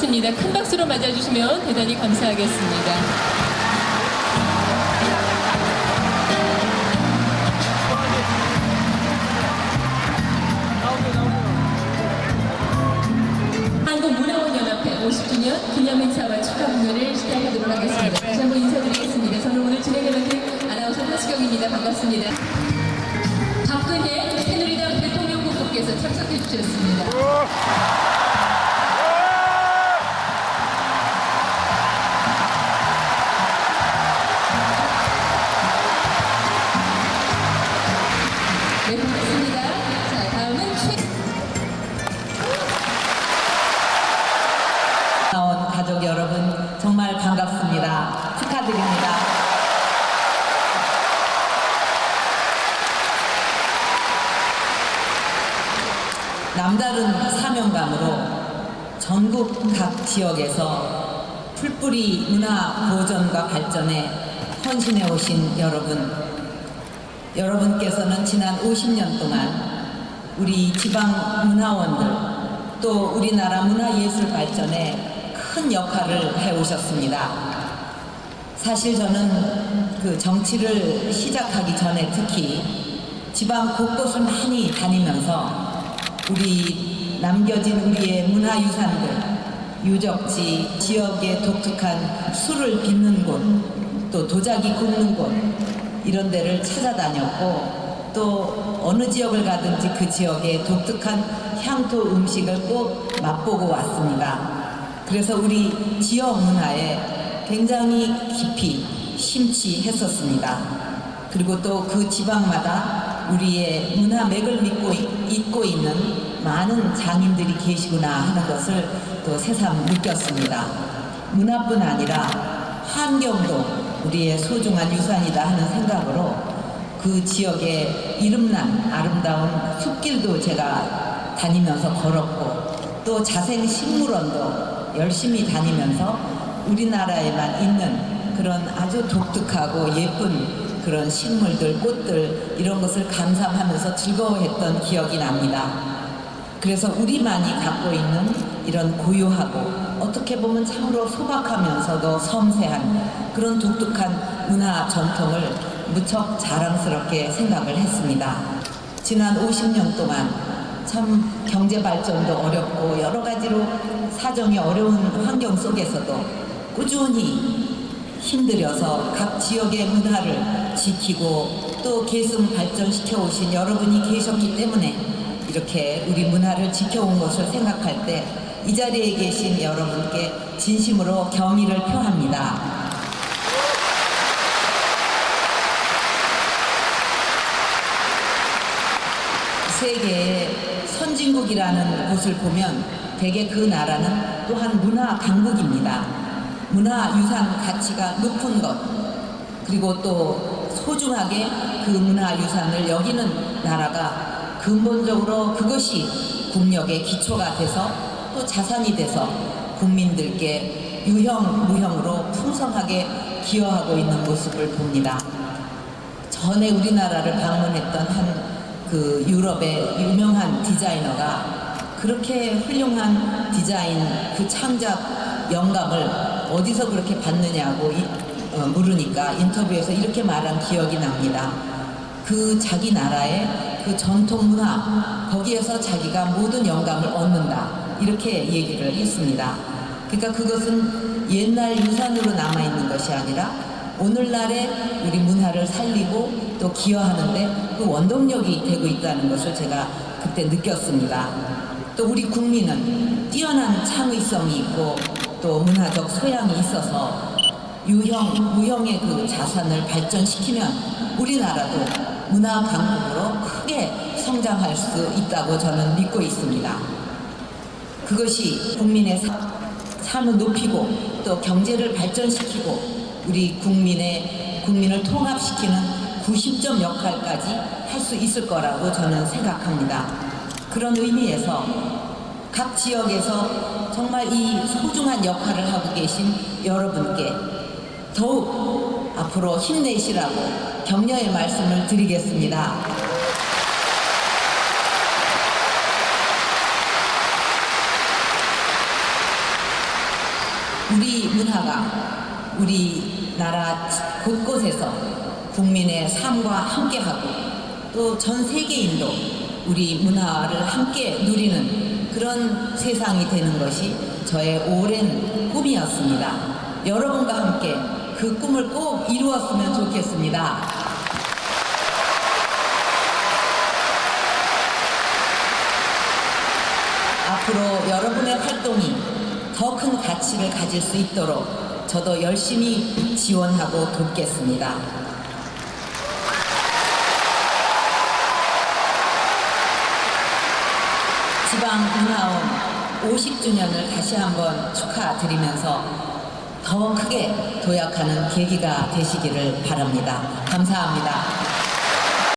하겠습니다. 큰 박수로 맞아주시면 대단히 감사하겠습니다. 한국문화원연합회 50주년 기념행사와 축하 공연을 시작하도록 하겠습니다. 다시 한번 인사드리겠습니다. 저는 오늘 진행을 맡은 아나운서 하수경입니다. 반갑습니다. 박근혜 새누리당 대통령 후보께서 참석해 주셨습니다. 축하드립니다. 남다른 사명감으로 전국 각 지역에서 풀뿌리 문화 보존과 발전에 헌신해 오신 여러분, 여러분께서는 지난 50년 동안 우리 지방 문화원들 또 우리나라 문화예술 발전에 큰 역할을 해오셨습니다. 사실 저는 그 정치를 시작하기 전에 특히 지방 곳곳을 많이 다니면서 우리 남겨진 우리의 문화유산들, 유적지, 지역의 독특한 술을 빚는 곳, 또 도자기 굽는 곳, 이런 데를 찾아다녔고, 또 어느 지역을 가든지 그 지역의 독특한 향토 음식을 꼭 맛보고 왔습니다. 그래서 우리 지역 문화에 굉장히 깊이 심취했었습니다. 그리고 또 그 지방마다 우리의 문화 맥을 믿고 있고 있는 많은 장인들이 계시구나 하는 것을 또 새삼 느꼈습니다. 문화뿐 아니라 환경도 우리의 소중한 유산이다 하는 생각으로 그 지역의 이름난 아름다운 숲길도 제가 다니면서 걸었고 또 자생 식물원도 열심히 다니면서 우리나라에만 있는 그런 아주 독특하고 예쁜 그런 식물들, 꽃들 이런 것을 감상하면서 즐거워했던 기억이 납니다. 그래서 우리만이 갖고 있는 이런 고유하고 어떻게 보면 참으로 소박하면서도 섬세한 그런 독특한 문화 전통을 무척 자랑스럽게 생각을 했습니다. 지난 50년 동안 참 경제 발전도 어렵고 여러 가지로 사정이 어려운 환경 속에서도 꾸준히 힘들여서 각 지역의 문화를 지키고 또 계승 발전시켜 오신 여러분이 계셨기 때문에 이렇게 우리 문화를 지켜온 것을 생각할 때 이 자리에 계신 여러분께 진심으로 경의를 표합니다. 세계의 선진국이라는 곳을 보면 대개 그 나라는 또한 문화 강국입니다. 문화 유산 가치가 높은 것 그리고 또 소중하게 그 문화 유산을 여기는 나라가 근본적으로 그것이 국력의 기초가 돼서 또 자산이 돼서 국민들께 유형 무형으로 풍성하게 기여하고 있는 모습을 봅니다. 전에 우리나라를 방문했던 한 그 유럽의 유명한 디자이너가 그렇게 훌륭한 디자인 그 창작 영감을 어디서 그렇게 받느냐고 이- 어, 물으니까 인터뷰에서 이렇게 말한 기억이 납니다. 그 자기 나라의 그 전통 문화 거기에서 자기가 모든 영감을 얻는다 이렇게 얘기를 했습니다. 그러니까 그것은 옛날 유산으로 남아 있는 것이 아니라 오늘날의 우리 문화를 살리고 또 기여하는데 그 원동력이 되고 있다는 것을 제가 그때 느꼈습니다. 또 우리 국민은 뛰어난 창의성이 있고 또 문화적 소양이 있어서 유형, 무형의 그 자산을 발전시키면 우리나라도 문화 강국으로 크게 성장할 수 있다고 저는 믿고 있습니다. 그것이 국민의 사- 삶을 높이고 또 경제를 발전시키고 우리 국민의 국민을 통합시키는 구심점 역할까지 할 수 있을 거라고 저는 생각합니다. 그런 의미에서 각 지역에서 정말 이 소중한 역할을 하고 계신 여러분께 더욱 앞으로 힘내시라고 격려의 말씀을 드리겠습니다. 우리 문화가 우리나라 곳곳에서 국민의 삶과 함께하고 또 전 세계인도 우리 문화를 함께 누리는 그런 세상이 되는 것이 저의 오랜 꿈이었습니다. 여러분과 함께 그 꿈을 꼭 이루었으면 좋겠습니다. 앞으로 여러분의 활동이 더 큰 가치를 가질 수 있도록 저도 열심히 지원하고 돕겠습니다. 지방 문화원 50주년을 다시 한번 축하드리면서 더 크게 도약하는 계기가 되시기를 바랍니다. 감사합니다.